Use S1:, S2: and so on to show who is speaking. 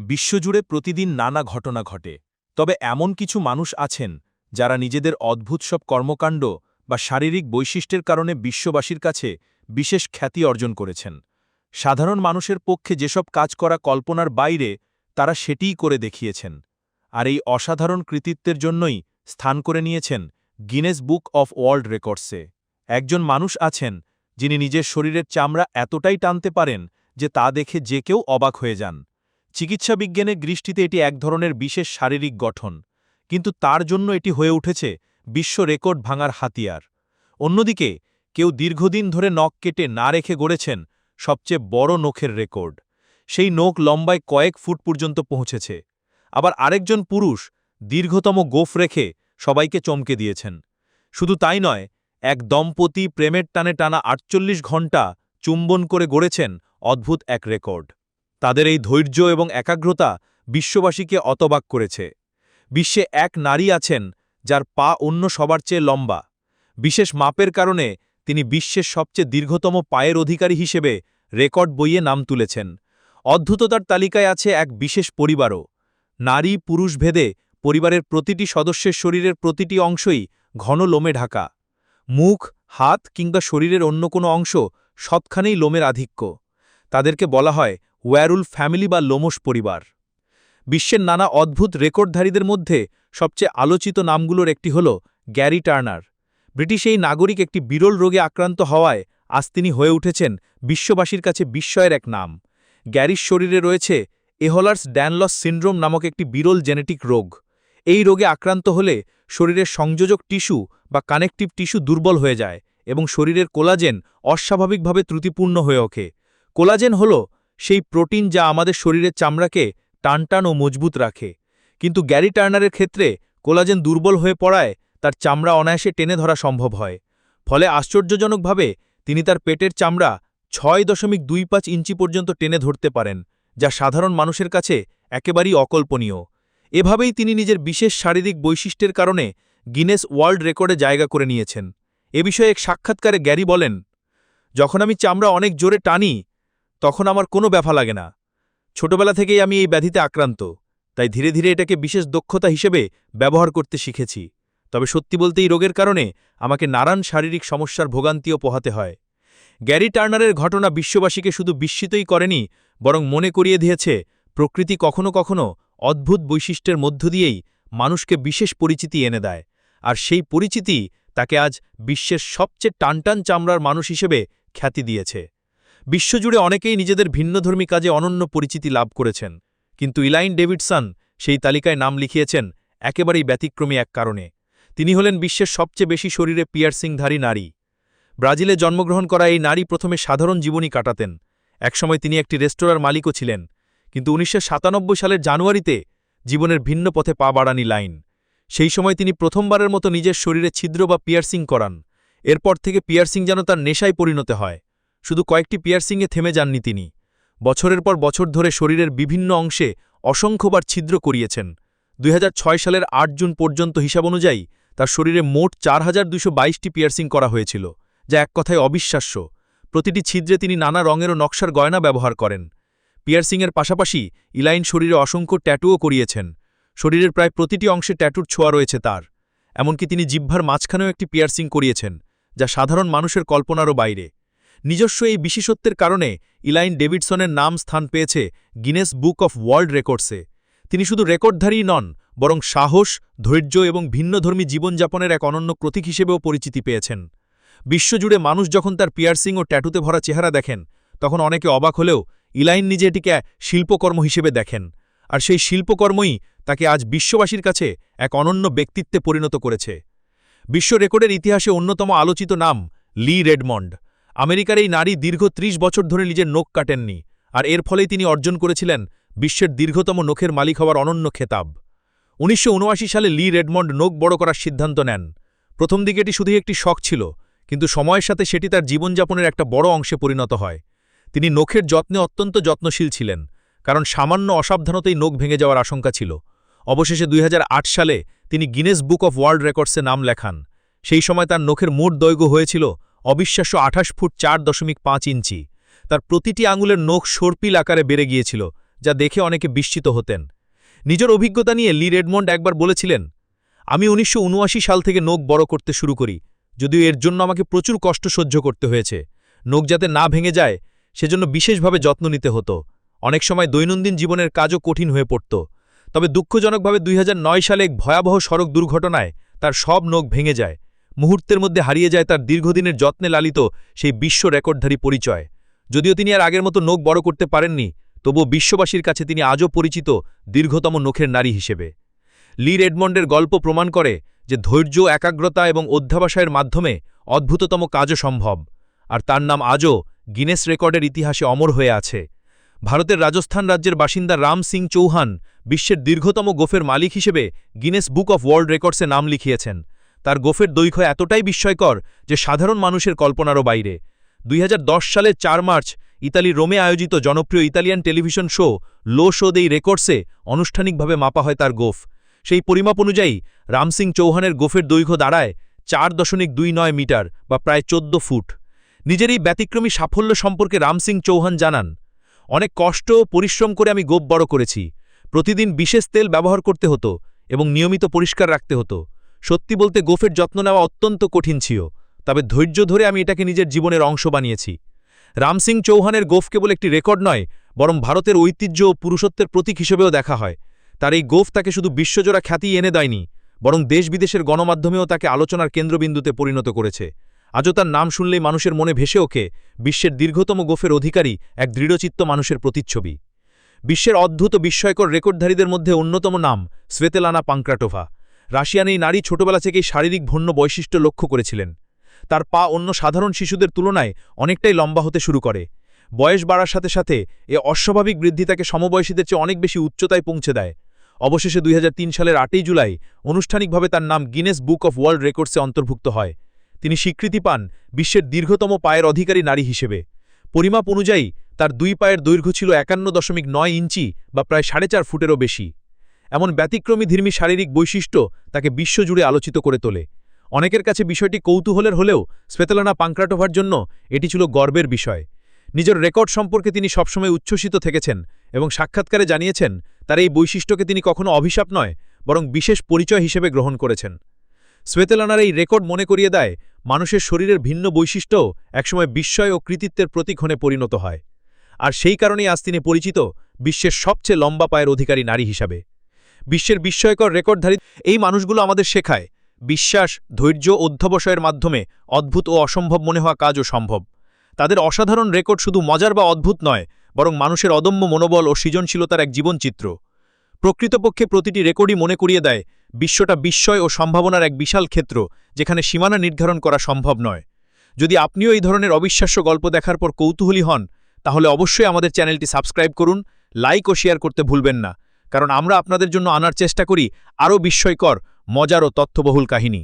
S1: বিশ্বজুড়ে প্রতিদিন নানা ঘটনা ঘটে, তবে এমন কিছু মানুষ আছেন যারা নিজেদের অদ্ভুত সব কর্মকাণ্ড বা শারীরিক বৈশিষ্ট্যের কারণে বিশ্ববাসীর কাছে বিশেষ খ্যাতি অর্জন করেছেন। সাধারণ মানুষের পক্ষে যেসব কাজ করা কল্পনার বাইরে, তারা সেটিই করে দেখিয়েছেন। আর এই অসাধারণ কৃতিত্বের জন্যই স্থান করে নিয়েছেন গিনেস বুক অফ ওয়ার্ল্ড রেকর্ডসে একজন মানুষ আছেন যিনি নিজের শরীরের চামড়া এতটাই টানতে পারেন যে তা দেখে যে কেউ অবাক হয়ে যান। চিকিৎসা বিজ্ঞানের দৃষ্টিতে এটি এক ধরনের বিশেষ শারীরিক গঠন, কিন্তু তার জন্য এটি হয়ে উঠেছে বিশ্ব রেকর্ড ভাঙার হাতিয়ার। অন্যদিকে, কেউ দীর্ঘদিন ধরে নখ কেটে না রেখে গড়েছেন সবচেয়ে বড় নখের রেকর্ড। সেই নখ লম্বায় কয়েক ফুট পর্যন্ত পৌঁছেছে। আবার আরেকজন পুরুষ দীর্ঘতম গোফ রেখে সবাইকে চমকে দিয়েছেন। শুধু তাই নয়, এক দম্পতি প্রেমের টানে টানা আটচল্লিশ ঘণ্টা চুম্বন করে গড়েছেন অদ্ভুত এক রেকর্ড। তাদের এই ধৈর্য এবং একাগ্রতা বিশ্ববাসীকে অতবাক করেছে। বিশ্বে এক নারী আছেন, যার পা অন্য সবার চেয়ে লম্বা। বিশেষ মাপের কারণে তিনি বিশ্বের সবচেয়ে দীর্ঘতম পায়ের অধিকারী হিসেবে রেকর্ড বইয়ে নাম তুলেছেন। অদ্ভুততার তালিকায় আছে এক বিশেষ পরিবারও। নারী পুরুষ ভেদে পরিবারের প্রতিটি সদস্যের শরীরের প্রতিটি অংশই ঘন লোমে ঢাকা। মুখ, হাত কিংবা শরীরের অন্য কোনো অংশ সবখানেই লোমের আধিক্য। তাদেরকে বলা হয় ওয়ারুল ফ্যামিলি বা লোমস পরিবার। বিশ্বের নানা অদ্ভুত রেকর্ডধারীদের মধ্যে সবচেয়ে আলোচিত নামগুলোর একটি হল গ্যারি টার্নার। ব্রিটিশ এই নাগরিক একটি বিরল রোগে আক্রান্ত হওয়ায় আজ তিনি হয়ে উঠেছেন বিশ্ববাসীর কাছে বিস্ময়ের এক নাম। গ্যারির শরীরে রয়েছে এহলার্স ড্যানলস সিন্ড্রোম নামক একটি বিরল জেনেটিক রোগ। এই রোগে আক্রান্ত হলে শরীরের সংযোজক টিস্যু বা কানেকটিভ টিস্যু দুর্বল হয়ে যায় এবং শরীরের কোলাজেন অস্বাভাবিকভাবে ত্রুটিপূর্ণ হয়ে ওঠে। কোলাজেন হল সেই প্রোটিন যা আমাদের শরীরের চামড়াকে টানটান ও মজবুত রাখে। কিন্তু গ্যারি টার্নারের ক্ষেত্রে কোলাজেন দুর্বল হয়ে পড়ায় তার চামড়া অনায়াসে টেনে ধরা সম্ভব হয়। ফলে আশ্চর্যজনকভাবে তিনি তার পেটের চামড়া ছয় দশমিক দুই পাঁচ ইঞ্চি পর্যন্ত টেনে ধরতে পারেন, যা সাধারণ মানুষের কাছে একেবারেই অকল্পনীয়। এভাবেই তিনি নিজের বিশেষ শারীরিক বৈশিষ্ট্যের কারণে গিনেস ওয়ার্ল্ড রেকর্ডে জায়গা করে নিয়েছেন। এ বিষয়ে এক সাক্ষাৎকারে গ্যারি বলেন, যখন আমি চামড়া অনেক জোরে টানি তখন আমার কোনো ব্যাফা লাগে না। ছোটবেলা থেকেই আমি এই ব্যাধিতে আক্রান্ত, তাই ধীরে ধীরে এটাকে বিশেষ দক্ষতা হিসেবে ব্যবহার করতে শিখেছি। তবে সত্যি বলতে এই রোগের কারণে আমাকে নানান শারীরিক সমস্যার ভোগান্তিও পোহাতে হয়। গ্যারি টার্নারের ঘটনা বিশ্ববাসীকে শুধু বিস্মিতই করেনি, বরং মনে করিয়ে দিয়েছে, প্রকৃতি কখনো কখনো অদ্ভুত বৈশিষ্ট্যের মধ্য দিয়েই মানুষকে বিশেষ পরিচিতি এনে দেয়, আর সেই পরিচিতি তাকে আজ বিশ্বের সবচেয়ে টানটান চামড়ার মানুষ হিসেবে খ্যাতি দিয়েছে। বিশ্বজুড়ে অনেকেই নিজেদের ভিন্নধর্মী কাজে অনন্য পরিচিতি লাভ করেছেন। কিন্তু ইলাইন ডেভিডসন সেই তালিকায় নাম লিখিয়েছেন একেবারেই ব্যতিক্রমী এক কারণে। তিনি হলেন বিশ্বের সবচেয়ে বেশি শরীরে পিয়ারসিংধারী নারী। ব্রাজিলে জন্মগ্রহণ করা এই নারী প্রথমে সাধারণ জীবনই কাটাতেন। একসময় তিনি একটি রেস্তোরাঁর মালিকও ছিলেন। কিন্তু উনিশশো সাতানব্বই সালের জানুয়ারিতে জীবনের ভিন্ন পথে পা বাড়ানি লাইন সেই সময় তিনি প্রথমবারের মতো নিজের শরীরে ছিদ্র বা পিয়ারসিং করান। এরপর থেকে পিয়ারসিং যেন তার নেশায় পরিণত হয়। শুধু কয়েকটি পিয়ারসিংয়ে থেমে যাননি তিনি। বছরের পর বছর ধরে শরীরের বিভিন্ন অংশে অসংখ্যবার ছিদ্র করিয়েছেন। দুই হাজার ছয় সালের আট জুন পর্যন্ত হিসাব অনুযায়ী তার শরীরে মোট চার হাজার পিয়ারসিং করা হয়েছিল, যা এক কথায় অবিশ্বাস্য। প্রতিটি ছিদ্রে তিনি নানা রঙের ও নকশার গয়না ব্যবহার করেন। পিয়ারসিংয়ের পাশাপাশি ইলাইন শরীরে অসংখ্য ট্যাটুও করিয়েছেন। শরীরের প্রায় প্রতিটি অংশে ট্যাটুর ছোঁয়া রয়েছে তার। এমনকি তিনি জিহ্বার মাঝখানেও একটি পিয়ারসিং করিয়েছেন, যা সাধারণ মানুষের কল্পনারও বাইরে। নিজস্ব এই বিশেষত্বের কারণে ইলাইন ডেভিডসনের নাম স্থান পেয়েছে গিনেস বুক অফ ওয়ার্ল্ড রেকর্ডসে। তিনি শুধু রেকর্ডধারীই নন, বরং সাহস, ধৈর্য এবং ভিন্নধর্মী জীবনযাপনের এক অনন্য প্রতীক হিসেবেও পরিচিতি পেয়েছেন। বিশ্বজুড়ে মানুষ যখন তার পিয়ার্সিং ও ট্যাটুতে ভরা চেহারা দেখেন, তখন অনেকে অবাক হলেও ইলাইন নিজে এটিকে শিল্পকর্ম হিসেবে দেখেন, আর সেই শিল্পকর্মই তাকে আজ বিশ্ববাসীর কাছে এক অনন্য ব্যক্তিত্বে পরিণত করেছে। বিশ্ব রেকর্ডের ইতিহাসে অন্যতম আলোচিত নাম লি রেডমন্ড। আমেরিকার এই নারী দীর্ঘ ত্রিশ বছর ধরে নিজের নোখ কাটেননি, আর এর ফলেই তিনি অর্জন করেছিলেন বিশ্বের দীর্ঘতম নখের মালিক হওয়ার অনন্য খেতাব। উনিশশো উনআশি সালে লি রেডমন্ড নোখ বড় করার সিদ্ধান্ত নেন। প্রথম দিকে এটি শুধুই একটি শখ ছিল, কিন্তু সময়ের সাথে সেটি তার জীবনযাপনের একটা বড় অংশে পরিণত হয়। তিনি নখের যত্নে অত্যন্ত যত্নশীল ছিলেন, কারণ সামান্য অসাবধানতেই নখ ভেঙে যাওয়ার আশঙ্কা ছিল। অবশেষে দুই হাজার আট সালে তিনি গিনেস বুক অফ ওয়ার্ল্ড রেকর্ডসে নাম লেখান। সেই সময় তার নখের মোট দৈর্ঘ্য হয়েছিল অবিশ্বাস্য আঠাশ ফুট চার দশমিক পাঁচ ইঞ্চি। তার প্রতিটি আঙুলের নখ সর্পিল আকারে বেড়ে গিয়েছিল, যা দেখে অনেকে বিস্মিত হতেন। নিজের অভিজ্ঞতা নিয়ে লি রেডমন্ড একবার বলেছিলেন, আমি উনিশশো উনআশি সাল থেকে নখ বড় করতে শুরু করি, যদিও এর জন্য আমাকে প্রচুর কষ্ট সহ্য করতে হয়েছে। নখ যাতে না ভেঙে যায়, সেজন্য বিশেষভাবে যত্ন নিতে হতো। অনেক সময় দৈনন্দিন জীবনের কাজও কঠিন হয়ে পড়ত। তবে দুঃখজনকভাবে দুই হাজার নয় সালে এক ভয়াবহ সড়ক দুর্ঘটনায় তার সব নখ ভেঙে যায়। মুহূর্তের মধ্যে হারিয়ে যায় তার দীর্ঘদিনের যত্নে লালিত সেই বিশ্ব রেকর্ডধারী পরিচয়। যদিও তিনি আর আগের মতো নখ বড় করতে পারেননি, তবুও বিশ্ববাসীর কাছে তিনি আজও পরিচিত দীর্ঘতম নখের নারী হিসেবে। লি রেডমন্ডের গল্প প্রমাণ করে যে ধৈর্য, একাগ্রতা এবং অধ্যাবসায়ের মাধ্যমে অদ্ভুততম কাজও সম্ভব, আর তার নাম আজও গিনেস রেকর্ডের ইতিহাসে অমর হয়ে আছে। ভারতের রাজস্থান রাজ্যের বাসিন্দা রাম সিং চৌহান বিশ্বের দীর্ঘতম গোফের মালিক হিসেবে গিনেস বুক অফ ওয়ার্ল্ড রেকর্ডসে নাম লিখিয়েছেন। তার গোফের দৈর্ঘ্য এতটাই বিস্ময়কর যে সাধারণ মানুষের কল্পনারও বাইরে। দুই সালের চার মার্চ ইতালির রোমে আয়োজিত জনপ্রিয় Italian television show Lo Show dei রেকর্ডসে আনুষ্ঠানিকভাবে মাপা হয় তার গোফ। সেই পরিমাপ অনুযায়ী রামসিং চৌহানের গোফের দৈর্ঘ্য দাঁড়ায় চার দশমিক দুই নয় মিটার বা প্রায় চোদ্দ ফুট। নিজের এই ব্যতিক্রমী সাফল্য সম্পর্কে রামসিং চৌহান জানান, অনেক কষ্ট ও পরিশ্রম করে আমি গোপ বড় করেছি। প্রতিদিন বিশেষ তেল ব্যবহার করতে হতো এবং নিয়মিত পরিষ্কার রাখতে হতো। সত্যি বলতে গোফের যত্ন নেওয়া অত্যন্ত কঠিন ছিল, তবে ধৈর্য ধরে আমি এটাকে নিজের জীবনের অংশ বানিয়েছি। রামসিং চৌহানের গোফ কেবল একটি রেকর্ড নয়, বরং ভারতের ঐতিহ্য ও পুরুষত্বের প্রতীক হিসেবেও দেখা হয়। তার এই গোফ তাকে শুধু বিশ্বজোড়া খ্যাতি এনে দেয়নি, বরং দেশ বিদেশের গণমাধ্যমেও তাকে আলোচনার কেন্দ্রবিন্দুতে পরিণত করেছে। আজও তার নাম শুনলেই মানুষের মনে ভেসে ওঠে, বিশ্বের দীর্ঘতম গোফের অধিকারী এক দৃঢ়চিত্ত মানুষের প্রতিচ্ছবি। বিশ্বের অদ্ভুত বিস্ময়কর রেকর্ডধারীদের মধ্যে অন্যতম নাম শ্বেতেলানা পাংক্রাটোভা। রাশিয়ান এই নারী ছোটবেলা থেকেই শারীরিক ভন্য বৈশিষ্ট্য লক্ষ্য করেছিলেন। তার পা অন্য সাধারণ শিশুদের তুলনায় অনেকটাই লম্বা হতে শুরু করে। বয়স বাড়ার সাথে সাথে এ অস্বাভাবিক বৃদ্ধি তাকে সমবয়সীদের চেয়ে অনেক বেশি উচ্চতায় পৌঁছে দেয়। অবশেষে দুই হাজার তিন সালের আটই জুলাই আনুষ্ঠানিকভাবে তার নাম গিনেস বুক অফ ওয়ার্ল্ড রেকর্ডসে অন্তর্ভুক্ত হয়। তিনি স্বীকৃতি পান বিশ্বের দীর্ঘতম পায়ের অধিকারী নারী হিসেবে। পরিমাপ অনুযায়ী তার দুই পায়ের দৈর্ঘ্য ছিল একান্ন দশমিক নয় ইঞ্চি বা প্রায় সাড়ে চার ফুটেরও বেশি। এমন ব্যতিক্রমী ধর্মী শারীরিক বৈশিষ্ট্য তাকে বিশ্বজুড়ে আলোচিত করে তোলে। অনেকের কাছে বিষয়টি কৌতূহলের হলেও স্পেতলানা পাংক্রাটোভার জন্য এটি ছিল গর্বের বিষয়। নিজের রেকর্ড সম্পর্কে তিনি সবসময় উচ্ছ্বসিত থেকেছেন এবং সাক্ষাৎকারে জানিয়েছেন, তার এই বৈশিষ্ট্যকে তিনি কখনো অভিশাপ নয়, বরং বিশেষ পরিচয় হিসেবে গ্রহণ করেছেন। স্বেতেলানার এই রেকর্ড মনে করিয়ে দেয়, মানুষের শরীরের ভিন্ন বৈশিষ্ট্যও একসময় বিস্ময় ও কৃতিত্বের প্রতীক্ষণে পরিণত হয়। আর সেই কারণেই আজ তিনি পরিচিত বিশ্বের সবচেয়ে লম্বা পায়ের অধিকারী নারী হিসাবে। বিশ্বের বিস্ময়কর রেকর্ডধারী এই মানুষগুলো আমাদের শেখায়। বিশ্বাস, ধৈর্য, অধ্যবসায়ের মাধ্যমে অদ্ভুত ও অসম্ভব মনে হওয়া কাজও সম্ভব। তাদের অসাধারণ রেকর্ড শুধু মজার বা অদ্ভুত নয়, বরং মানুষের অদম্য মনোবল ও সৃজনশীলতার এক জীবনচিত্র প্রকৃতপক্ষে প্রতিটি রেকর্ডই মনে করিয়ে দেয়, বিশ্বটা বিস্ময় ও সম্ভাবনার এক বিশাল ক্ষেত্র, যেখানে সীমানা নির্ধারণ করা সম্ভব নয়। যদি আপনিও এই ধরনের অবিশ্বাস্য গল্প দেখার পর কৌতূহলী হন, তাহলে অবশ্যই আমাদের চ্যানেলটি সাবস্ক্রাইব করুন, লাইক ও শেয়ার করতে ভুলবেন না। কারণ আমরা আপনাদের জন্য আনার চেষ্টা করি আরও বিস্ময়কর মজার ও তথ্যবহুল কাহিনী।